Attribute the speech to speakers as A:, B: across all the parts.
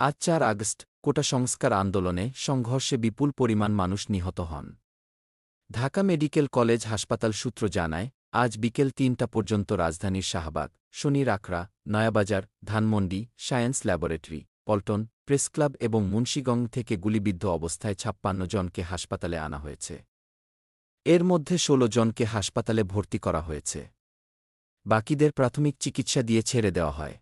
A: আজ চার আগস্ট, কোটা সংস্কার আন্দোলনে সংঘর্ষে বিপুল পরিমাণ মানুষ নিহত হন। ঢাকা মেডিকেল কলেজ হাসপাতাল সূত্র জানায়, আজ বিকেল তিনটা পর্যন্ত রাজধানীর শাহবাগ শনির আখড়া Nayabazar, Dhanmondi, science laboratory, Paltan press club এবং মুন্সীগঞ্জ থেকে গুলিবিদ্ধ অবস্থায় ছাপ্পান্ন জনকে হাসপাতালে আনা হয়েছে। এর মধ্যে ১৬ জনকে হাসপাতালে ভর্তি করা হয়েছে। বাকিদের প্রাথমিক চিকিৎসা দিয়ে ছেড়ে দেওয়া হয়।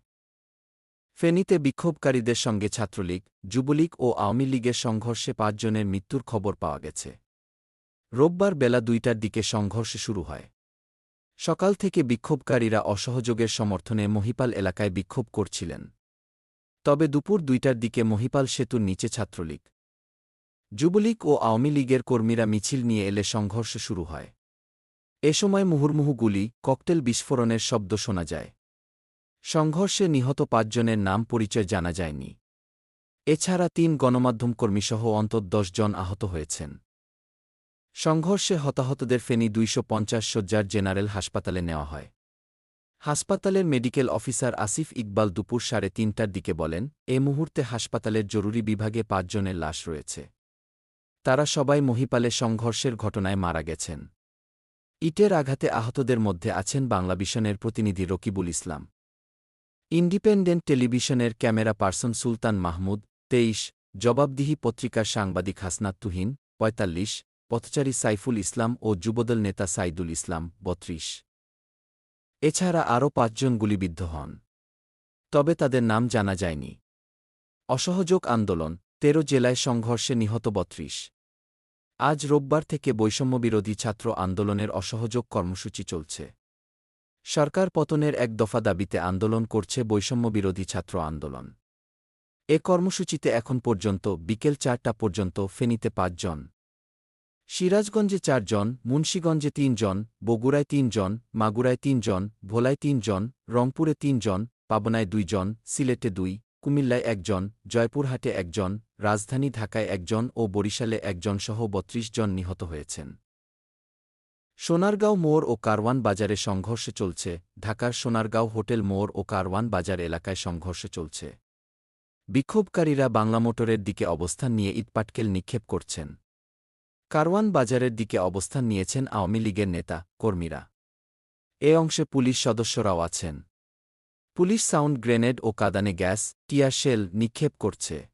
A: ফেনীতে বিক্ষোভকারীদের সঙ্গে ছাত্রলীগ, যুবলীগ ও আওয়ামী লীগের সংঘর্ষে পাঁচজনের মৃত্যুর খবর পাওয়া গেছে। রোববার বেলা দুইটার দিকে সংঘর্ষ শুরু হয়। সকাল থেকে বিক্ষোভকারীরা অসহযোগের সমর্থনে মহিপাল এলাকায় বিক্ষোভ করছিলেন। তবে দুপুর দুইটার দিকে মহিপাল সেতুর নিচে ছাত্রলীগ। যুবলীগ ও আওয়ামী লীগের কর্মীরা মিছিল নিয়ে এলে সংঘর্ষ শুরু হয়। এ সময় মুহুর্মুহু গুলি, ককটেল বিস্ফোরণের শব্দ শোনা যায়। সংঘর্ষে নিহত পাঁচজনের নাম পরিচয় জানা যায়নি। এছাড়া তিন গণমাধ্যমকর্মীসহ অন্তত জন আহত হয়েছেন। সংঘর্ষে হতাহতদের ফেনী দুইশো পঞ্চাশ শয্যার জেনারেল হাসপাতালে নেওয়া হয়। হাসপাতালের মেডিকেল অফিসার আসিফ ইকবাল দুপুর সাড়ে তিনটার দিকে বলেন, এ মুহূর্তে হাসপাতালের জরুরি বিভাগে পাঁচজনের লাশ রয়েছে। তারা সবাই মহিপালে সংঘর্ষের ঘটনায় মারা গেছেন। ইটের আঘাতে আহতদের মধ্যে আছেন বাংলাভিশনের প্রতিনিধি রকিবুল ইসলাম। ইন্ডিপেন্ডেন্ট টেলিভিশনের ক্যামেরা পার্সন সুলতান মাহমুদ, তেইশ, জবাবদিহি পত্রিকার সাংবাদিক হাসনাত তুহিন, পঁয়তাল্লিশ, পথচারী সাইফুল ইসলাম ও যুবদল নেতা সাইদুল ইসলাম, বত্রিশ। এছাড়া আরও পাঁচজন গুলিবিদ্ধ হন। তবে তাদের নাম জানা যায়নি। অসহযোগ আন্দোলন, তেরো জেলায় সংঘর্ষে নিহত বত্রিশ। আজ রোববার থেকে বৈষম্যবিরোধী ছাত্র আন্দোলনের অসহযোগ কর্মসূচি চলছে। সরকার পতনের এক দফা দাবিতে আন্দোলন করছে বৈষম্যবিরোধী ছাত্র আন্দোলন। এ কর্মসূচিতে এখন পর্যন্ত বিকেল চারটা পর্যন্ত ফেনীতে পাঁচজন। সিরাজগঞ্জে চারজন, মুন্সীগঞ্জে তিনজন, বগুড়ায় তিনজন, মাগুরায় তিনজন, ভোলায় তিনজন, রংপুরে তিনজন, পাবনায় দুইজন, সিলেটে দুই, কুমিল্লায় একজন, জয়পুরহাটে একজন, রাজধানী ঢাকায় একজন ও বরিশালে একজনসহ বত্রিশ জন নিহত হয়েছেন। সোনারগাঁও মোড় ও কারওয়ান বাজারে সংঘর্ষ চলছে। ঢাকার সোনারগাঁও হোটেল মোড় ও কারওয়ান বাজার এলাকায় সংঘর্ষ চলছে। বিক্ষোভকারীরা বাংলা মোটরের দিকে অবস্থান নিয়ে ইটপাটকেল নিক্ষেপ করছেন। কারওয়ান বাজারের দিকে অবস্থান নিয়েছেন আওয়ামী লীগের নেতা, কর্মীরা। এ অংশে পুলিশ সদস্যরাও আছেন। পুলিশ সাউন্ড গ্রেনেড ও কাদানে গ্যাস, টিয়ার শেল নিক্ষেপ করছে।